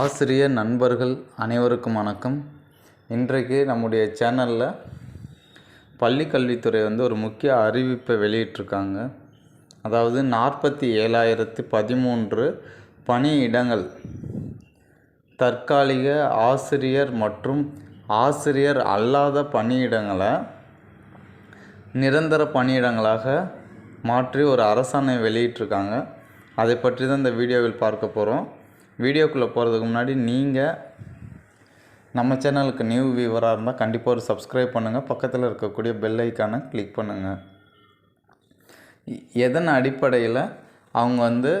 ஆசிரியர் நண்பர்கள் அனைவருக்கும் வணக்கம். இன்றைக்கு நம்முடைய சேனலில் பள்ளி கல்வித்துறை வந்து ஒரு முக்கிய அறிவிப்பை வெளியிட்டிருக்காங்க. அதாவது நாற்பத்தி ஏழாயிரத்து பதிமூன்று பணியிடங்கள் தற்காலிக ஆசிரியர் மற்றும் ஆசிரியர் அல்லாத பணியிடங்களை நிரந்தர பணியிடங்களாக மாற்றி ஒரு அரசாணை வெளியிட்டிருக்காங்க. அதை பற்றி தான் இந்த வீடியோவில் பார்க்க போகிறோம் வீடியோக்குள்ளே போகிறதுக்கு முன்னாடி நீங்கள் நம்ம சேனலுக்கு நியூ வியூவராக இருந்தால் கண்டிப்பாக ஒரு சப்ஸ்கிரைப் பண்ணுங்கள் பக்கத்தில் இருக்கக்கூடிய பெல் ஐக்கானை கிளிக் பண்ணுங்கள் எதன் அடிப்படையில் அவங்க வந்து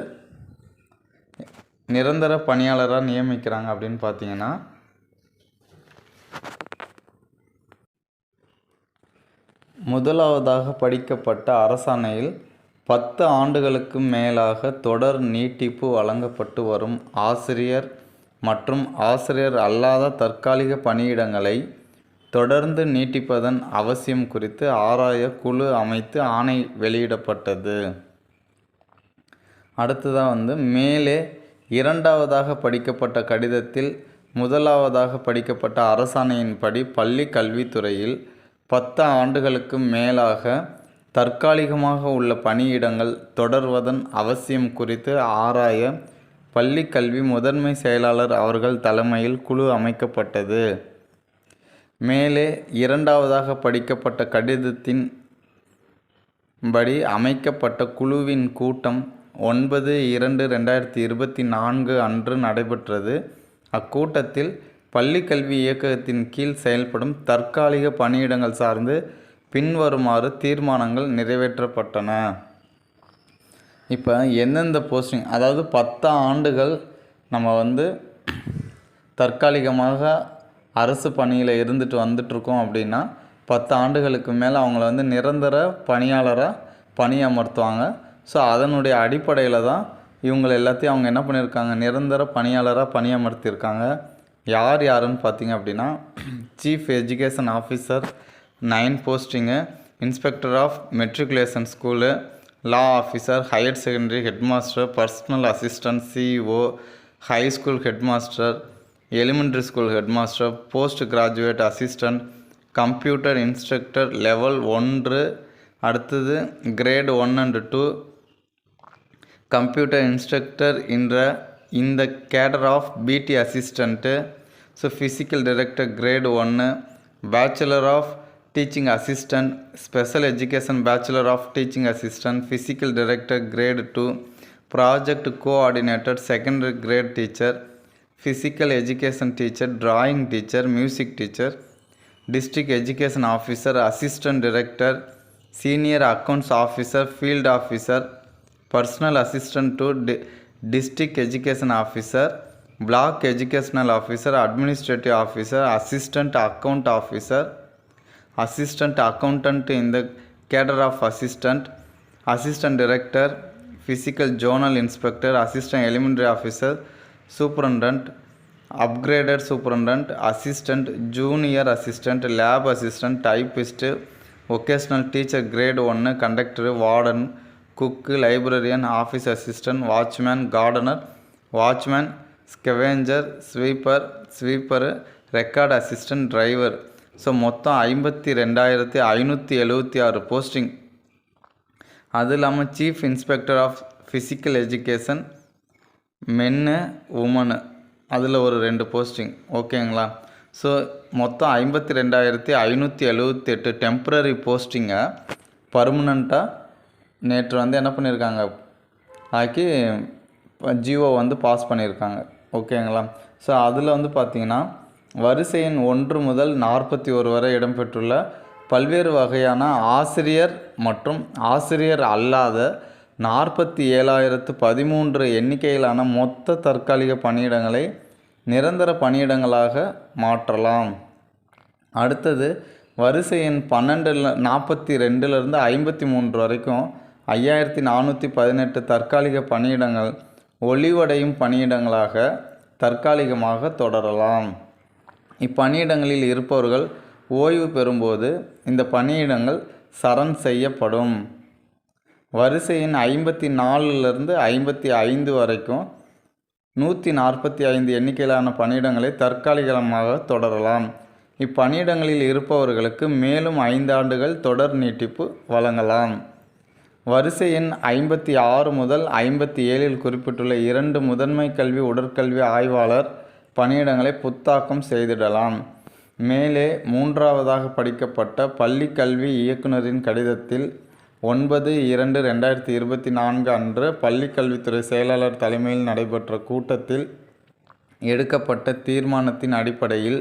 நிரந்தர பணியாளராக நியமிக்கிறாங்க அப்படின்னு பார்த்தீங்கன்னா முதலாவதாக படிக்கப்பட்ட அரசாணையில் பத்து ஆண்டுகளுக்கு மேலாக தொடர் நீட்டிப்பு வழங்கப்பட்டு வரும் ஆசிரியர் மற்றும் ஆசிரியர் அல்லாத தற்காலிக பணியிடங்களை தொடர்ந்து நீட்டிப்பதன் அவசியம் குறித்து ஆராய குழு அமைத்து ஆணை வெளியிடப்பட்டது. அடுத்ததாக வந்து மேலே இரண்டாவதாக படிக்கப்பட்ட கடிதத்தில் முதலாவதாக படிக்கப்பட்ட அரசாணையின்படி பள்ளி கல்வித்துறையில் பத்து ஆண்டுகளுக்கு மேலாக தற்காலிகமாக உள்ள பணியிடங்கள் தொடர்வதன் அவசியம் குறித்து ஆராய பள்ளி கல்வி முதன்மை செயலாளர் அவர்கள் தலைமையில் குழு அமைக்கப்பட்டது. மேலே இரண்டாவதாக படிக்கப்பட்ட கடிதத்தின் படி அமைக்கப்பட்ட குழுவின் கூட்டம் ஒன்பது இரண்டு ரெண்டாயிரத்தி இருபத்தி நான்கு அன்று நடைபெற்றது. அக்கூட்டத்தில் பள்ளி கல்வி இயக்ககத்தின் கீழ் செயல்படும் தற்காலிக பணியிடங்கள் சார்ந்து பின்வருமாறு தீர்மானங்கள் நிறைவேற்றப்பட்டன. இப்போ எந்தெந்த போஸ்டிங் அதாவது பத்து ஆண்டுகள் நம்ம வந்து தற்காலிகமாக அரசு பணியில் இருந்துட்டு வந்துட்ருக்கோம் அப்படின்னா பத்து ஆண்டுகளுக்கு மேலே அவங்கள வந்து நிரந்தர பணியாளராக பணியமர்த்துவாங்க ஸோ அதனுடைய அடிப்படையில் தான் இவங்க எல்லாத்தையும் அவங்க என்ன பண்ணியிருக்காங்க நிரந்தர பணியாளராக பணியமர்த்தியிருக்காங்க யார் யாருன்னு பார்த்தீங்க அப்படின்னா chief education officer nine posting inspector of matriculation school law officer higher secondary headmaster personal assistant CEO high school headmaster elementary school headmaster post graduate assistant computer instructor level ஒன்று அடுத்தது grade one and two computer instructor என்ற இந்த cadre of PT assistant so physical director grade ஒன்று bachelor of teaching assistant special education bachelor of teaching assistant physical director grade two project coordinator secondary grade teacher physical education teacher drawing teacher music teacher district education officer assistant director senior accounts officer field officer personal assistant to the district education officer block educational officer administrative officer assistant account officer assistant accountant in the cadre of assistant assistant director physical journal inspector assistant elementary officer superintendent upgraded superintendent assistant junior assistant lab assistant typist vocational teacher grade 1 conductor warden cook librarian office assistant watchman gardener watchman scavenger sweeper sweeper record assistant driver so மொத்தம் ஐம்பத்தி ரெண்டாயிரத்தி ஐநூற்றி எழுபத்தி ஆறு posting அது இல்லாமல் chief inspector of physical education மென்னு woman அதில் ஒரு ரெண்டு போஸ்டிங் ஓகேங்களா ஸோ மொத்தம் ஐம்பத்தி ரெண்டாயிரத்தி ஐநூற்றி எழுபத்தி எட்டு டெம்ப்ரரி போஸ்டிங்கை பர்மனண்ட்டாக நேற்று வந்து என்ன பண்ணியிருக்காங்க? ஆக்கி ஜியோ வந்து பாஸ் பண்ணியிருக்காங்க. ஓகேங்களா ஸோ அதில் வந்து பார்த்திங்கன்னா வரிசை எண் ஒன்று முதல் நாற்பத்தி ஒரு வரை இடம்பெற்றுள்ள பல்வேறு வகையான ஆசிரியர் மற்றும் ஆசிரியர் அல்லாத நாற்பத்தி ஏழாயிரத்து பதிமூன்று எண்ணிக்கையிலான மொத்த தற்காலிக பணியிடங்களை நிரந்தர பணியிடங்களாக மாற்றலாம். அடுத்தது வரிசை எண் பன்னெண்டில் நாற்பத்தி ரெண்டுலேருந்து ஐம்பத்தி மூன்று வரைக்கும் ஐயாயிரத்தி நானூற்றி பதினெட்டு தற்காலிக பணியிடங்கள் ஒளிவடையும் பணியிடங்களாக தற்காலிகமாக தொடரலாம். இப்பணியிடங்களில் இருப்பவர்கள் ஓய்வு பெறும்போது இந்த பணியிடங்கள் சரண் செய்யப்படும். வரிசையின் ஐம்பத்தி நாலுலேருந்து ஐம்பத்தி ஐந்து வரைக்கும் நூற்றி நாற்பத்தி ஐந்து எண்ணிக்கையிலான பணியிடங்களை தற்காலிகமாக தொடரலாம். இப்பணியிடங்களில் இருப்பவர்களுக்கு மேலும் ஐந்தாண்டுகள் தொடர் நீட்டிப்பு வழங்கலாம். வரிசை எண் ஐம்பத்தி ஆறு முதல் ஐம்பத்தி ஏழில் குறிப்பிட்டுள்ள இரண்டு முதன்மை கல்வி உடற்கல்வி ஆய்வாளர் பணியிடங்களை புத்தாக்கம் செய்திடலாம். மேலே மூன்றாவதாக படிக்கப்பட்ட பள்ளி கல்வி இயக்குனரின் கடிதத்தில் ஒன்பது இரண்டு ரெண்டாயிரத்தி இருபத்தி நான்கு அன்று பள்ளி கல்வித்துறை செயலாளர் தலைமையில் நடைபெற்ற கூட்டத்தில் எடுக்கப்பட்ட தீர்மானத்தின் அடிப்படையில்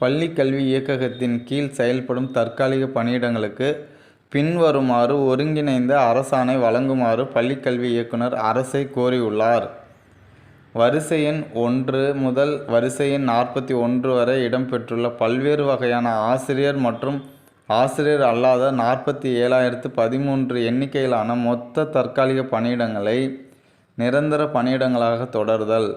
பள்ளி கல்வி இயக்ககத்தின் கீழ் செயல்படும் தற்காலிக பணியிடங்களுக்கு பின்வருமாறு ஒருங்கிணைந்த அரசாணை வழங்குமாறு பள்ளிக்கல்வி இயக்குனர் அரசை கோரியுள்ளார். வரிசை எண் ஒன்று முதல் வரிசை எண் நாற்பத்தி ஒன்று வரை இடம்பெற்றுள்ள பல்வேறு வகையான ஆசிரியர் மற்றும் ஆசிரியர் அல்லாத நாற்பத்தி ஏழாயிரத்து பதிமூன்று எண்ணிக்கையிலான மொத்த தற்காலிக பணியிடங்களை நிரந்தர பணியிடங்களாக தொடர்தல்.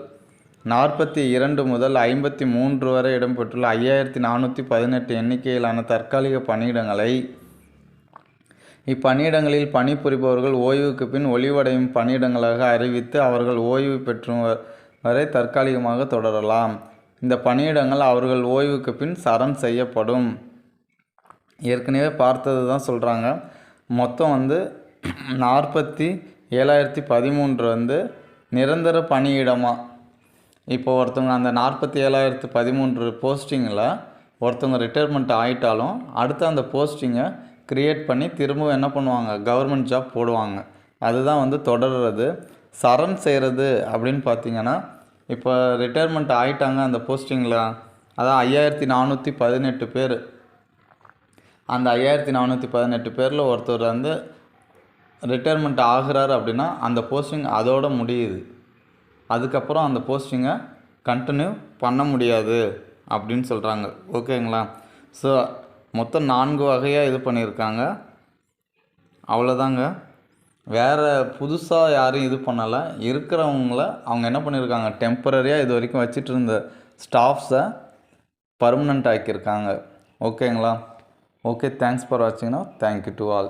நாற்பத்தி இரண்டு முதல் ஐம்பத்தி மூன்று வரை இடம்பெற்றுள்ள ஐயாயிரத்தி நானூற்றி பதினெட்டு எண்ணிக்கையிலான தற்காலிக பணியிடங்களை இப்பணியிடங்களில் பணிபுரிபவர்கள் ஓய்வுக்கு பின் ஒளிவடையும் பணியிடங்களாக அறிவித்து அவர்கள் ஓய்வு பெற்று வரை தற்காலிகமாக தொடரலாம். இந்த பணியிடங்கள் அவர்கள் ஓய்வுக்கு பின் சரம் செய்யப்படும். ஏற்கனவே பார்த்தது தான் சொல்கிறாங்க மொத்தம் வந்து நாற்பத்தி ஏழாயிரத்தி பதிமூன்று வந்து நிரந்தர பணியிடமாக இப்போ ஒருத்தவங்க அந்த நாற்பத்தி ஏழாயிரத்து பதிமூன்று போஸ்டிங்கில் ஒருத்தவங்க ரிட்டையர்மெண்ட் ஆகிட்டாலும் அடுத்து அந்த போஸ்டிங்கை க்ரியேட் பண்ணி திரும்பவும் என்ன பண்ணுவாங்க? கவர்மெண்ட் ஜாப் போடுவாங்க. அதுதான் வந்து தொடர்றது. சரண் செய்கிறது அப்படின்னு பார்த்தீங்கன்னா இப்போ ரிட்டையர்மெண்ட் ஆகிட்டாங்க அந்த போஸ்டிங்கில் அதான் ஐயாயிரத்தி நானூற்றி பதினெட்டு பேர். அந்த ஐயாயிரத்தி நானூற்றி பதினெட்டு பேரில் ஒருத்தர் வந்து ரிட்டையர்மெண்ட் ஆகிறாரு அப்படின்னா அந்த போஸ்டிங் அதோடு முடியுது. அதுக்கப்புறம் அந்த போஸ்டிங்கை கண்டினியூ பண்ண முடியாது அப்படின்னு சொல்கிறாங்க ஓகேங்களா? ஸோ மொத்தம் நான்கு வகையாக இது பண்ணியிருக்காங்க. அவ்வளோதாங்க வேறு புதுசாக யாரும் இது பண்ணலை. இருக்கிறவங்கள அவங்க என்ன பண்ணியிருக்காங்க? டெம்பரரியாக இது வரைக்கும் வச்சுட்டு இருந்த ஸ்டாஃப்ஸை பர்மனெண்ட் ஆக்கியிருக்காங்க ஓகேங்களா ஓகே தேங்க்ஸ் ஃபார் வாட்சிங்னா தேங்க்யூ டு ஆல்